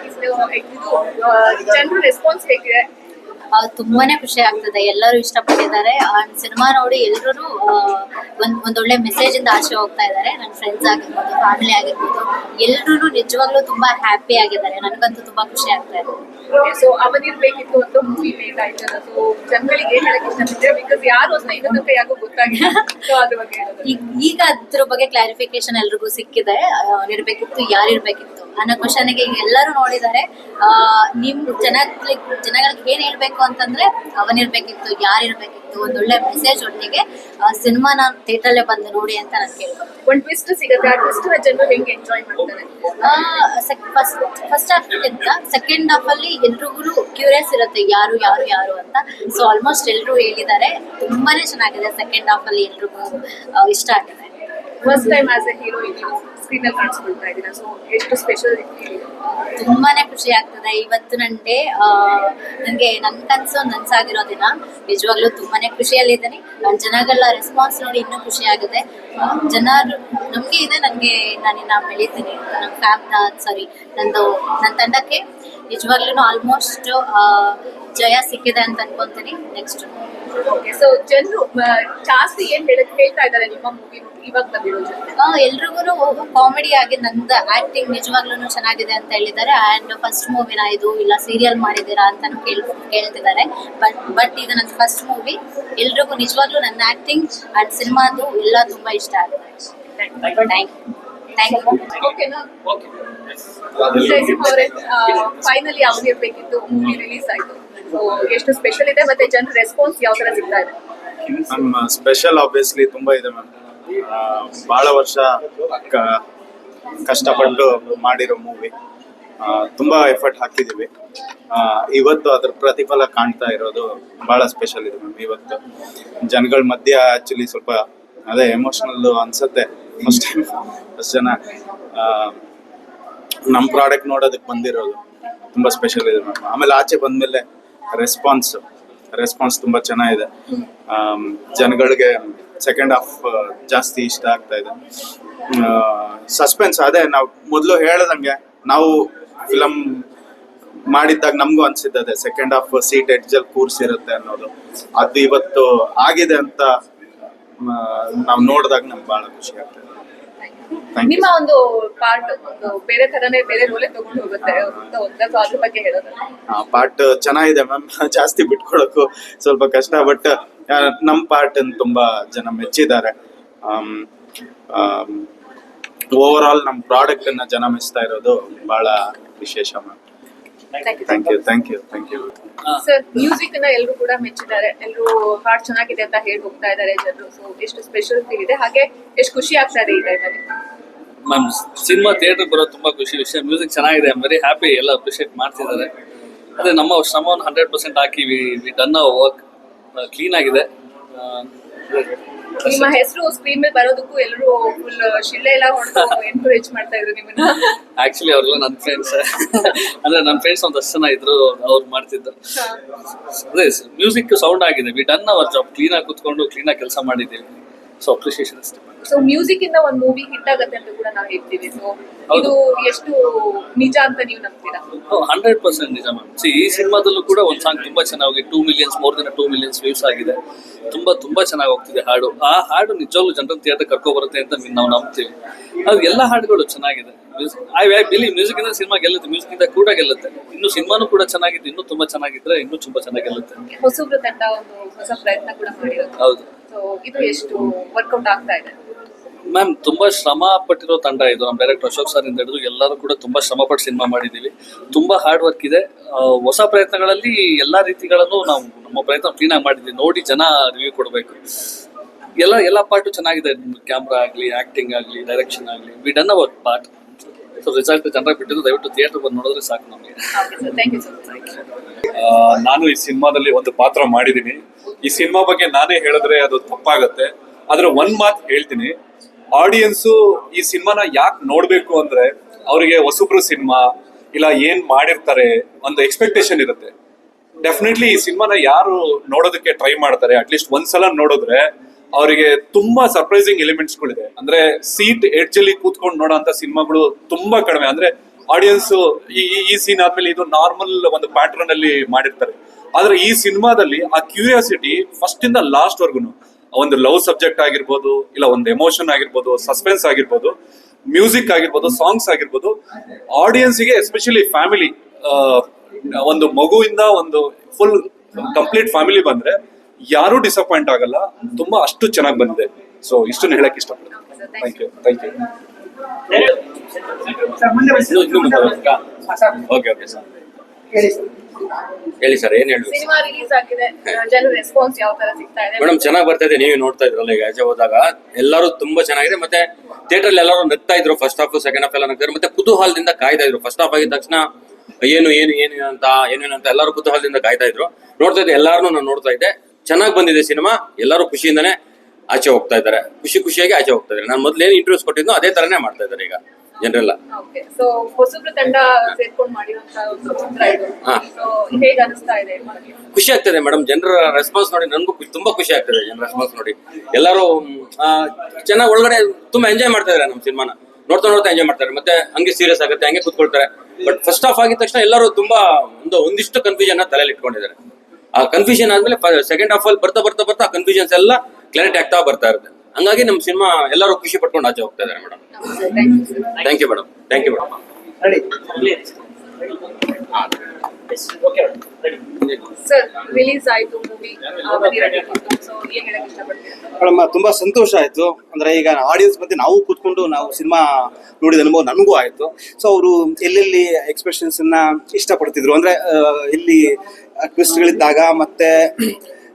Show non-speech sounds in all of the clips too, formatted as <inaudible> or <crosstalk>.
ಇದು ಜನರು ರೆಸ್ಪಾನ್ಸ್ ಹೇಗಿದೆ? ತುಂಬಾನೇ ಖುಷಿ ಆಗ್ತದೆ. ಎಲ್ಲರೂ ಇಷ್ಟಪಟ್ಟಿದ್ದಾರೆ. ಸಿನಿಮಾ ನೋಡಿ ಎಲ್ಲರೂ ಒಂದ್ ಒಂದೊಳ್ಳೆ ಮೆಸೇಜ್ ಇಂದ ಆಚೆ ಹೋಗ್ತಾ ಇದ್ದಾರೆ. ನನ್ನ ಫ್ರೆಂಡ್ಸ್ ಆಗಿರ್ಬೋದು ಫ್ಯಾಮಿಲಿ ಆಗಿರ್ಬೋದು. ಎಲ್ಲರೂ ನಿಜವಾಗ್ಲೂ ತುಂಬಾ ಹ್ಯಾಪಿ ಆಗಿದ್ದಾರೆ. ನನಗಂತೂ ತುಂಬಾ ಖುಷಿ ಆಗ್ತಾ ಇದೆ. ಸೊ ಅವನಿರ್ಬೇಕಿತ್ತು ಅಂತ ಮೂವಿ ಮೇಕ್ ಆಯ್ತಲ್ಲ ಸೊ ಜನಗಳಿಗೆ ಏನ್ ಹೇಳಕ್ ಇಷ್ಟಪಡ್ತೀರಾ? ಬಿಕಾಸ್ ಯಾರು ಅಂತ ಯಾಕೋ ಗೊತ್ತಾಗಿಲ್ಲ. ಸೊ ಅದ್ರ ಬಗ್ಗೆ ಹೇಳೋದು. ಈಗ ಅದ್ರ ಬಗ್ಗೆ ಕ್ಲಾರಿಫಿಕೇಶನ್ ಎಲ್ರಿಗೂ ಸಿಕ್ಕಿದೆ. ಇರ್ಬೇಕಿತ್ತು ಯಾರಿರ್ಬೇಕಿತ್ತು. ಅನ್ನೋ ಕ್ವಶನ್ಗೆ ಈಗ ಎಲ್ಲರೂ ನೋಡಿದ್ದಾರೆ. ನಿಮ್ ಜನಗಳಿಗೆ ಜನಗಳಿಗೆ ಏನ್ ಹೇಳ್ಬೇಕು ಅಂತಂದ್ರೆ ಅವನಿರ್ಬೇಕಿತ್ತು ಯಾರಿರ್ಬೇಕಿತ್ತು ಒಳ್ಳೆ ಮೆಸೇಜ್ ಒಟ್ಟಿಗೆ ಥಿಯೇಟರ್ ಅಲ್ಲಿ ಬಂದು ನೋಡಿ ಅಂತ ನಾನು ಕೇಳ್ಬೋದು ಒಂದ್ ಟ್ವಿಸ್ಟ್ ಸಿಗುತ್ತೆ ಆ ಟ್ವಿಸ್ಟ್ ಜನರು ಹೆಂಗೆ ಎಂಜಾಯ್ ಮಾಡ್ತಾರೆ? ಫಸ್ಟ್ ಫಸ್ಟ್ ಹಾಫ್ಗಿಂತ ಸೆಕೆಂಡ್ ಹಾಫ್ ಅಲ್ಲಿ ಎಲ್ರಿಗೂ ಕ್ಯೂರಿಯಸ್ ಇರುತ್ತೆ ಯಾರು ಯಾರು ಯಾರು ಅಂತ. ಸೊ ಆಲ್ಮೋಸ್ಟ್ ಎಲ್ಲರೂ ಹೇಳಿದ್ದಾರೆ ತುಂಬಾನೇ ಚೆನ್ನಾಗಿದೆ ಸೆಕೆಂಡ್ ಹಾಫ್ ಅಲ್ಲಿ ಎಲ್ರಿಗೂ ಇಷ್ಟ ಆಗಿದೆ. First time as a heroine screen ಅಲ್ಲಿ ಕಾಣಿಸ್ಕೊಳ್ತಾ ಇದ್ದೀರಾ? ಸೊ ಎಷ್ಟು ಸ್ಪೆಷಲ್ ತುಂಬಾನೇ ಖುಷಿ ಆಗ್ತದೆ. ಇವತ್ತು ನನಗೆ ನನಗೆ ನನ್ನ ಕನಸು ನನ್ಸಾಗಿರೋ ದಿನ. ನಿಜವಾಗ್ಲೂ ತುಂಬಾನೇ ಖುಷಿಯಲ್ಲಿದ್ದೀನಿ ನನ್ನ ಜನಗಳ ರೆಸ್ಪಾನ್ಸ್ ನೋಡಿ ಇನ್ನೂ ಖುಷಿ ಆಗುತ್ತೆ. ಜನರು, ನಮಗೆ ಇದೆ ನನಗೆ, ನಾನಿನ್ನ ಬೆಳಿತೀನಿ. ನನ್ನ ಫ್ಯಾಮ್ ಸಾರಿ ನಂದು ನನ್ನ ತಂಡಕ್ಕೆ. ನಿಜವಾಗ್ಲೂ ಆಲ್ಮೋಸ್ಟ್ ಜಯ ಸಿಕ್ಕಿದೆ ಅಂತ ಅನ್ಕೊಂತೀನಿ. ನೆಕ್ಸ್ಟ್ ಸೊ ಜನರು ಜಾಸ್ತಿ ಏನ್ ಹೇಳಕ್ ಹೇಳ್ತಾ ಇದ್ದಾರೆ ನಿಮ್ಮ ಮೂವಿ ಇವಾಗ ಬಂದಿರೋ ಎಲ್ರಿಗೂ ಕಾಮಿಡಿ ಆಗಿ ನಂದು ಆಕ್ಟಿಂಗ್ ನಿಜವಾಗ್ಲೂ ಚೆನ್ನಾಗಿದೆ ಅಂತ ಹೇಳಿದ್ದಾರೆ. ಅಂಡ್ ಫಸ್ಟ್ ಮೂವಿನ ಇದು ಇಲ್ಲ ಸೀರಿಯಲ್ ಮಾಡಿದೀರಾ ಅಂತ ಕೇಳ್ ಕೇಳ್ತಿದ್ದಾರೆ. ಬಟ್ ಬಟ್ ಇದು ನನ್ನ ಫಸ್ಟ್ ಮೂವಿ ಎಲ್ರಿಗೂ ನಿಜವಾಗ್ಲೂ ನನ್ನ ಆಕ್ಟಿಂಗ್ ಅಂಡ್ ಸಿನಿಮಾದು ಎಲ್ಲ ತುಂಬಾ ಇಷ್ಟ ಆಗಿದೆ thank you thank you finally finally ಅವನಿರ್ಬೇಕಿತ್ತು movie release ಆಯ್ತು. ಎಷ್ಟು ಸ್ಪೆಷಲ್ ಇದೆ ಮತ್ತೆ ಜನರ ರೆಸ್ಪಾನ್ಸ್ ಯಾವ ತರ ಸಿಗ್ತಾ ಇದೆ? ನಮ್ಮ ಸ್ಪೆಷಲ್ ಆಬ್ವಿಯಸ್ಲಿ ತುಂಬಾ ಇದೆ ಮ್ಯಾಮ್ ಬಹಳ ವರ್ಷ ಕಷ್ಟಪಟ್ಟು ಮಾಡಿರೋ ಮೂವಿ ತುಂಬಾ ಎಫರ್ಟ್ ಹಾಕಿದೀವಿ. ಇವತ್ತು ಅದ್ರ ಪ್ರತಿಫಲ ಕಾಣ್ತಾ ಇರೋದು ಬಹಳ ಸ್ಪೆಷಲ್ ಇದೆ ಮ್ಯಾಮ್ ಇವತ್ತು. ಜನಗಳ ಮಧ್ಯ ಆಕ್ಚುಲಿ ಸ್ವಲ್ಪ ಅದೇ ಎಮೋಷನಲ್ ಅನ್ಸತ್ತೆ ಫಸ್ಟ್ ಟೈಮ್ ಫಸ್ಟ್ ಜನ ನಮ್ಮ ಪ್ರಾಡಕ್ಟ್ ನೋಡೋದಕ್ಕೆ ಬಂದಿರೋದು. ತುಂಬಾ ಸ್ಪೆಷಲ್ ಇದೆ ಮ್ಯಾಮ್ ಆಮೇಲೆ ಆಚೆ ಬಂದ್ಮೇಲೆ ರೆಸ್ಪಾನ್ಸ್ ರೆಸ್ಪಾನ್ಸ್ ತುಂಬಾ ಚೆನ್ನಾಗಿದೆ. ಜನಗಳಿಗೆ ಸೆಕೆಂಡ್ ಹಾಫ್ ಜಾಸ್ತಿ ಇಷ್ಟ ಆಗ್ತಾ ಇದೆ. ಸಸ್ಪೆನ್ಸ್ ಅದೇ ನಾವು ಮೊದಲು ಹೇಳ್ದಂಗೆ ನಾವು ಫಿಲಮ್ ಮಾಡಿದ್ದಾಗ ನಮಗೂ ಅನ್ಸಿದ್ದದೆ ಸೆಕೆಂಡ್ ಹಾಫ್ ಸೀಟ್ ಎಡ್ಜಲ್ಲಿ ಕೂರ್ಸಿರುತ್ತೆ ಅನ್ನೋದು. ಅದು ಇವತ್ತು ಆಗಿದೆ ಅಂತ ನಾವು ನೋಡಿದಾಗ ನಮ್ಗೆ ಬಹಳ ಖುಷಿ ಆಗ್ತದೆ. ನಿಮ್ಮ ಒಂದು ಪಾರ್ಟ್ ಒಂದು ಬೇರೆ ತರನೇ ಬೇರೆ ರೋಲೆ ತಗೊಂಡು ಹೋಗುತ್ತೆ ಸೊ ಅದ್ರ ಬಗ್ಗೆ ಹೇಳೋದು. ಪಾರ್ಟ್ ಚೆನ್ನಾಗಿದೆ ಮ್ಯಾಮ್ <laughs> ಜಾಸ್ತಿ ಬಿಟ್ಕೊಳಕ್ಕೂ ಸ್ವಲ್ಪ ಕಷ್ಟ ಬಟ್ ನಮ್ಮ ಪಾರ್ಟ್ ತುಂಬಾ ಜನ ಮೆಚ್ಚಿದ್ದಾರೆ. ಓವರ್ ಆಲ್ ನಮ್ಮ ಪ್ರಾಡಕ್ಟ್ ಅನ್ನ ಜನ ಮೆಚ್ತಾ ಇರೋದು ಬಹಳ ವಿಶೇಷ ma'am thank you thank you thank you sir ಮ್ಯೂಸಿಕ್ನ ಎಲ್ಲರೂ ಕೂಡ ಮೆಚ್ಚಿದ್ದಾರೆ. ಎಲ್ಲರೂ ಹಾಡ್ ಚೆನ್ನಾಗಿದೆ ಅಂತ ಹೇಳಿ ಹೋಗ್ತಾ ಇದ್ದಾರೆ ಜನರು. ಸೊ ಎಷ್ಟು ಸ್ಪೆಷಲ್ ಇದೆ. ಹಾಗೆ ಎಷ್ಟು ಖುಷಿ ಆಗ್ತಾ ಇದೆ ಈ ಟೈಮಲ್ಲಿ ಮ್ಯಾಮ್ ಸಿನಿಮಾ ಥಿಯೇಟರ್ ಬರೋ ತುಂಬಾ ಖುಷಿ ವಿಷಯ. ಮ್ಯೂಸಿಕ್ ಚೆನ್ನಾಗಿದೆ. ವೆರಿ ಹ್ಯಾಪಿ ಎಲ್ಲ ಅಪ್ರಿಷಿಯೇಟ್ ಮಾಡ್ತಿದ್ದಾರೆ. ಅದೇ ನಮ್ಮ ಶ್ರಮವನ್ನು hundred percent hockey we done done work clean ಆಗಿದೆ. ಆ, ನಿಮ್ಮ ಹೆಸರು ಸ್ಕ್ರೀನ್ ಮೇಲೆ ಬರೋದಕ್ಕೂ ಎಲ್ಲರೂ ಫುಲ್ ಶಿಳ್ಳೆ ಎಲ್ಲ ಹೊಡೆದು ಎನ್ಕರೇಜ್ ಮಾಡ್ತಾ ಇದ್ರು ನಿಮ್ಮನ್ನ. ಆಕ್ಚುಲಿ ಅವ್ರೆಲ್ಲ ನನ್ನ ಫ್ರೆಂಡ್ಸ್ ಅಂದ್ರೆ ನನ್ನ ಫ್ರೆಂಡ್ಸ್ ಒಂದಷ್ಟು ಜನ ಇದ್ರು ಅವ್ರು ಮಾಡ್ತಿದ್ರು ಅದೇ ಮ್ಯೂಸಿಕ್ ಸೌಂಡ್ ಆಗಿದೆ. We done our job clean ಆಗಿ ಕುತ್ಕೊಂಡು ಆಗಿ ಕೆಲಸ ಮಾಡಿದ್ದೀವಿ. ಸೊ ಅಪ್ರಿಷಿಯೇಷನ್ ಅಷ್ಟೇ ಸೊ ಮ್ಯೂಸಿಕ್ ಇಂದ ಒಂದು ಮೂವಿ ಹಿಟ್ ಆಗುತ್ತೆ ಅಂತ ಕೂಡ ನಾವು ಹೇಳ್ತೀವಿ. ಸೊ ಇದು ಎಷ್ಟು ನಿಜ ಅಂತ ನೀವು ನಂಬ್ತೀರಾ? ಹಂಡ್ರೆಡ್ ಪರ್ಸೆಂಟ್ ನಿಜ ಮ್ಯಾಮ್ ಸಿ ಈ ಸಿನಿಮಾದಲ್ಲೂ ಕೂಡ ಒಂದು ಸಾಂಗ್ ತುಂಬಾ ಚೆನ್ನಾಗಿ two millions more then two millions views ಆಗಿದೆ. ತುಂಬಾ ತುಂಬಾ ಚೆನ್ನಾಗಿ ಹೋಗ್ತಿದೆ ಹಾಡು. ಆ ಹಾಡು ನಿಜವಾಗ್ಲೂ ಜನರ ಥಿಯೇಟರ್ ಕರ್ಕೊ ಬರುತ್ತೆ ಅಂತ ನಾವು ನಂಬ್ತೀವಿ. ಅದು ಎಲ್ಲ ಹಾಡುಗಳು ಚೆನ್ನಾಗಿದೆ. ಐ ಐ ಬಿಲಿ ಮ್ಯೂಸಿಕ್ ಇಂದ ಸಿನಿಮಾ ಗೆಲ್ಲುತ್ತೆ. ಮ್ಯೂಸಿಕ್ ಇಂದ ಕೂಡ ಗೆಲ್ಲುತ್ತೆ. ಇನ್ನು ಸಿನಿಮಾನು ಕೂಡ ಚೆನ್ನಾಗಿದೆ. ಇನ್ನು ತುಂಬಾ ಚೆನ್ನಾಗಿದ್ರೆ ಇನ್ನು ತುಂಬಾ ಚೆನ್ನಾಗಿ ಗೆಲ್ಲುತ್ತೆ. ಹೊಸಬ್ರು ತಂಡ ಒಂದು ಹೊಸ ಪ್ರಯತ್ನ ಕೂಡ ಮಾಡಿರೋದು. ಹೌದು. ಸೊ ಇದು ಎಷ್ಟು ವರ್ಕೌಟ್ ಆಗ್ತಾ ಇದೆ? ಮ್ಯಾಮ್ ತುಂಬಾ ಶ್ರಮ ಪಟ್ಟಿರೋ ತಂಡ ಇದು. ನಮ್ಮ ಡೈರೆಕ್ಟರ್ ಅಶೋಕ್ ಸರ್ ಇಂದ ಹಿಡಿದು ಎಲ್ಲರೂ ಕೂಡ ತುಂಬಾ ಶ್ರಮ ಪಟ್ಟು ಸಿನಿಮಾ ಮಾಡಿದ್ದೀವಿ. ತುಂಬಾ ಹಾರ್ಡ್ ವರ್ಕ್ ಇದೆ. ಹೊಸ ಪ್ರಯತ್ನಗಳಲ್ಲಿ ಎಲ್ಲಾ ರೀತಿಗಳನ್ನು ನಾವು ನಮ್ಮ ಪ್ರಯತ್ನ ಕ್ಲೀನ್ ಆಗಿ ಮಾಡಿದ್ದೀವಿ ನೋಡಿ ಜನ ರಿವ್ಯೂ ಕೊಡಬೇಕು. ಎಲ್ಲ ಎಲ್ಲ ಪಾರ್ಟು ಚೆನ್ನಾಗಿದೆ. ಕ್ಯಾಮ್ರಾ ಆಗಲಿ ಆಕ್ಟಿಂಗ್ ಆಗಲಿ ಡೈರೆಕ್ಷನ್ ಆಗಲಿ. We done our part so result ಚೆನ್ನಾಗಿ ಬಿಟ್ಟಿದ್ದು ದಯವಿಟ್ಟು ಥಿಯೇಟರ್ ಬಂದು ನೋಡಿದ್ರೆ ಸಾಕು ನಮಗೆ. ನಾನು ಈ ಸಿನಿಮಾದಲ್ಲಿ ಒಂದು ಪಾತ್ರ ಮಾಡಿದ್ದೀನಿ ಈ ಸಿನಿಮಾ ಬಗ್ಗೆ ನಾನೇ ಹೇಳಿದ್ರೆ ಅದು ತಪ್ಪಾಗತ್ತೆ. ಆದ್ರೆ ಒಂದ್ ಮಾತು ಹೇಳ್ತೀನಿ. ಆಡಿಯನ್ಸು ಈ ಸಿನಿಮಾನ ಯಾಕೆ ನೋಡ್ಬೇಕು ಅಂದ್ರೆ ಅವರಿಗೆ ಹೊಸಬ್ರು ಸಿನಿಮಾ ಇಲ್ಲ ಏನ್ ಮಾಡಿರ್ತಾರೆ ಒಂದು ಎಕ್ಸ್ಪೆಕ್ಟೇಷನ್ ಇರುತ್ತೆ. ಡೆಫಿನೆಟ್ಲಿ ಈ ಸಿನಿಮಾನ ಯಾರು ನೋಡೋದಕ್ಕೆ ಟ್ರೈ ಮಾಡ್ತಾರೆ ಅಟ್ಲೀಸ್ಟ್ ಒಂದ್ಸಲ ನೋಡಿದ್ರೆ ಅವರಿಗೆ ತುಂಬಾ ಸರ್ಪ್ರೈಸಿಂಗ್ ಎಲಿಮೆಂಟ್ಸ್ ಗಳಿದೆ. ಅಂದ್ರೆ ಸೀಟ್ ಎಡ್ಜ್ ಅಲ್ಲಿ ಕೂತ್ಕೊಂಡು ನೋಡೋ ಅಂತ ಸಿನಿಮಾಗಳು ತುಂಬಾ ಕಡಿಮೆ. ಅಂದ್ರೆ ಆಡಿಯನ್ಸ್ ಈ ಈ- ಸೀನ್ ಆದ್ಮೇಲೆ ಇದು ನಾರ್ಮಲ್ ಒಂದು ಪ್ಯಾಟರ್ನ್ ಅಲ್ಲಿ ಮಾಡಿರ್ತಾರೆ. ಆದ್ರೆ ಈ ಸಿನಿಮಾದಲ್ಲಿ ಆ ಕ್ಯೂರಿಯಾಸಿಟಿ ಫಸ್ಟ್ ಇಂದ ಲಾಸ್ಟ್ ವರ್ಗುನು. ಒಂದು ಲವ್ ಸಬ್ಜೆಕ್ಟ್ ಆಗಿರ್ಬೋದು ಇಲ್ಲ ಒಂದು ಎಮೋಷನ್ ಆಗಿರ್ಬೋದು ಸಸ್ಪೆನ್ಸ್ ಆಗಿರ್ಬೋದು ಮ್ಯೂಸಿಕ್ ಆಗಿರ್ಬೋದು ಸಾಂಗ್ಸ್ ಆಗಿರ್ಬೋದು ಆಡಿಯನ್ಸ್ಗೆ ಎಸ್ಪೆಷಲಿ ಫ್ಯಾಮಿಲಿ ಒಂದು ಮಗುವಿಂದ ಒಂದು ಫುಲ್ ಕಂಪ್ಲೀಟ್ ಫ್ಯಾಮಿಲಿ ಬಂದ್ರೆ ಯಾರು ಡಿಸಪಾಯಿಂಟ್ ಆಗಲ್ಲ ತುಂಬಾ ಅಷ್ಟು ಚೆನ್ನಾಗಿ ಬಂದಿದೆ. ಸೊ ಇಷ್ಟನ್ನು ಹೇಳಕ್ ಇಷ್ಟಪಡ್ತೀನಿ. Thank you thank you okay okay sir. ಹೇಳಿ ಸರ್. ಏನ್ ಹೇಳಿ? ಸಿನಿಮಾ ರಿಲೀಸ್ ಆಗಿದೆ. ಜನರ ರೆಸ್ಪಾನ್ಸ್ ಯಾವ ತರ ಸಿಗ್ತಾ ಇದೆ? ಮೇಡಮ್ ಚೆನ್ನಾಗಿ ಬರ್ತಾ ಇದೆ. ನೀವು ನೋಡ್ತಾ ಇದ್ರಲ್ಲ ಈಗ ಆಚೆ ಹೋದಾಗ. ಎಲ್ಲರೂ ತುಂಬಾ ಚೆನ್ನಾಗಿದೆ. ಮತ್ತೆ ಥಿಯೇಟರ್ ಅಲ್ಲಿ ಎಲ್ಲರೂ ನಗ್ತಾ ಇದ್ರು ಫಸ್ಟ್ ಹಾಫ್ ಸೆಕೆಂಡ್ ಹಾಫ್ ಎಲ್ಲ ನಗ್ತಾರೆ ಮತ್ತೆ ಕುತೂಹಲದಿಂದ ಕಾಯ್ತಾ ಇದ್ರು. ಫಸ್ಟ್ ಹಾಫ್ ಆಗಿದ ತಕ್ಷಣ ಏನು ಏನು ಏನು ಅಂತ ಏನೇನು ಅಂತ ಎಲ್ಲರೂ ಕುತೂಹಲದಿಂದ ಕಾಯ್ತಾ ಇದ್ರು. ನೋಡ್ತಾ ಇದ್ದೆ ಎಲ್ಲಾರು ನಾನು ನೋಡ್ತಾ ಇದ್ದೆ. ಚೆನ್ನಾಗಿ ಬಂದಿದೆ ಸಿನಿಮಾ. ಎಲ್ಲರೂ ಖುಷಿಯಿಂದನೇ ಆಚೆ ಹೋಗ್ತಾ ಇದ್ದಾರೆ. ಖುಷಿ ಖುಷಿಯಾಗಿ ಆಚೆ ಹೋಗ್ತಾ ಇದ್ದಾರೆ. ನಾನು ಮೊದ್ಲು ಏನು ಇಂಟರ್ವ್ಯೂಸ್ ಕೊಟ್ಟಿದ್ನೋ ಅದೇ ತರನೇ ಮಾಡ್ತಾ ಇದ್ದಾರೆ ಈಗ. ಜನರೆಲ್ಲ. ಓಕೆ ಸೊ ಹೊಸಬ್ರು ತಂಡ ಸೇರ್ಕೊಂಡು ಮಾಡಿರುವಂತ ಒಂದು ಚಿತ್ರ ಇದು. ಹಾ. ಸೊ ಹೇಗೆ ಅನಿಸ್ತಾ ಇದೆ ನಿಮಗೆ? ಖುಷಿ ಆಗ್ತದೆ ಮೇಡಮ್ ಜನರ ರೆಸ್ಪಾನ್ಸ್ ನೋಡಿ ನನಗೂ ತುಂಬಾ ಖುಷಿ ಆಗ್ತದೆ ಜನರ ರೆಸ್ಪಾನ್ಸ್ ನೋಡಿ. ಎಲ್ಲರೂ ಚೆನ್ನಾಗಿ ಒಳಗಡೆ ತುಂಬಾ ಎಂಜಾಯ್ ಮಾಡ್ತಾ ಇದಾರೆ ನಮ್ಮ ಸಿನಿಮಾನ. ನೋಡ್ತಾ ನೋಡ್ತಾ ಎಂಜಾಯ್ ಮಾಡ್ತಾರೆ. ಮತ್ತೆ ಹಂಗೆ ಸೀರಿಯಸ್ ಆಗುತ್ತೆ ಹಂಗೆ ಕೂತ್ಕೊಳ್ತಾರೆ. ಬಟ್ ಫಸ್ಟ್ ಆಫ್ ಆಗಿದ ತಕ್ಷಣ ಎಲ್ಲರೂ ತುಂಬಾ ಒಂದು ಒಂದಿಷ್ಟು ಕನ್ಫ್ಯೂಷನ್ ತಲೆಯಲ್ಲಿ ಇಟ್ಕೊಂಡಿದ್ದಾರೆ. ಆ ಕನ್ಫ್ಯೂಷನ್ ಆದ್ಮೇಲೆ ಸೆಕೆಂಡ್ ಹಾಫ್ ಅಲ್ಲಿ ಬರ್ತಾ ಬರ್ತಾ ಬರ್ತಾ ಕನ್ಫ್ಯೂಷನ್ಸ್ ಎಲ್ಲ ಕ್ಲಾರಿಟಿ ಆಗ್ತಾ ಬರ್ತಾ ಇರುತ್ತೆ. ಹಂಗಾಗಿ ನಮ್ಮ ಸಿನಿಮಾ ಎಲ್ಲರೂ ಖುಷಿ ಪಟ್ಕೊಂಡು ಆಚೆ ಹೋಗ್ತಾ ಇದ್ದಾರೆ madam Thank you, sir. Thank you madam thank you madam sir release ಆಯ್ತು ಮೂವಿ ಸೊ ಏನ್ ಹೇಳಕ್ ಇಷ್ಟಪಡ್ತೀರಾ? ಮೇಡಮ್ ತುಂಬಾ ಸಂತೋಷ ಆಯ್ತು. ಅಂದ್ರೆ ಈಗ ಆಡಿಯನ್ಸ್ ಮತ್ತೆ ನಾವು ಕೂತ್ಕೊಂಡು ನಾವು ಸಿನಿಮಾ ನೋಡಿದ ಅನುಭವ ನನಗೂ ಆಯ್ತು. ಸೊ ಅವರು ಎಲ್ಲೆಲ್ಲಿ ಎಕ್ಸ್ಪ್ರೆಷನ್ಸ್ ಅನ್ನ ಇಷ್ಟಪಡ್ತಿದ್ರು? ಅಂದ್ರೆ ಇಲ್ಲಿ ಟ್ವಿಸ್ಟ್ಗಳಿದ್ದಾಗ ಮತ್ತೆ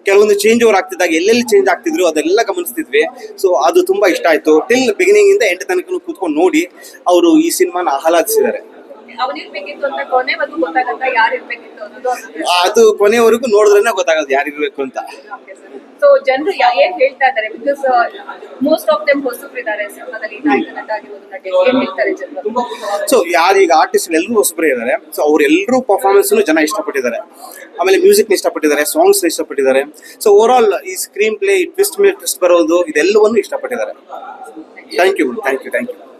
ಕೆಲವೊಂದು ಚೇಂಜ್ ಓವರ್ ಆಗ್ತಿದ್ದಾಗ ಎಲ್ಲೆಲ್ಲಿ ಚೇಂಜ್ ಆಗ್ತಿದ್ರು ಅದೆಲ್ಲ ಗಮನಿಸ್ತಿದ್ವಿ. ಸೊ ಅದು ತುಂಬಾ ಇಷ್ಟ ಆಯ್ತು. ಟಿಲ್ ಬಿಗಿನಿಂಗ್ ಇಂದ ಎಂಟು ತನಕ ಕೂತ್ಕೊಂಡು ನೋಡಿ ಅವರು ಈ ಸಿನಿಮಾನ ಆಹ್ಲಾದಿಸಿದ್ದಾರೆ. ಅದು ಕೊನೆವರೆಗೂ ನೋಡಿದ್ರೇನೆ ಗೊತ್ತಾಗೋದು ಯಾರಿರ್ಬೇಕು ಅಂತ. ಸೊ ಜನರು ಏನ್ ಹೇಳ್ತಾ ಇದ್ದಾರೆ? ಬಿಕಾಸ್ ಮೋಸ್ಟ್ ಆಫ್ ದೆಮ್ ಹೊಸಬ್ರು ಇದ್ದಾರೆ. ಸಿನಿಮಾದಲ್ಲಿ ನಾಯಕ ನಟ ಆಗಿರೋದು ನಟಿ ಏನ್ ಹೇಳ್ತಾರೆ ಜನರು? ಸೊ ಯಾರೀಗ ಆರ್ಟಿಸ್ಟ್ ಎಲ್ಲರೂ ಹೊಸಬ್ರು ಇದ್ದಾರೆ. ಸೊ ಅವರೆಲ್ಲರೂ ಪರ್ಫಾರ್ಮೆನ್ಸ್ ಜನ ಇಷ್ಟಪಟ್ಟಿದ್ದಾರೆ. ಆಮೇಲೆ ಮ್ಯೂಸಿಕ್ ಇಷ್ಟಪಟ್ಟಿದ್ದಾರೆ ಸಾಂಗ್ಸ್ ಇಷ್ಟಪಟ್ಟಿದ್ದಾರೆ. ಸೊ ಓವರ್ ಆಲ್ ಈ ಸ್ಕ್ರೀನ್ ಪ್ಲೇ ಟ್ವಿಸ್ಟ್ ಮೇಲೆ ಟ್ವಿಸ್ಟ್ ಬರೋದು ಇದೆಲ್ಲವನ್ನು ಇಷ್ಟಪಟ್ಟಿದ್ದಾರೆ. Thank you thank you thank you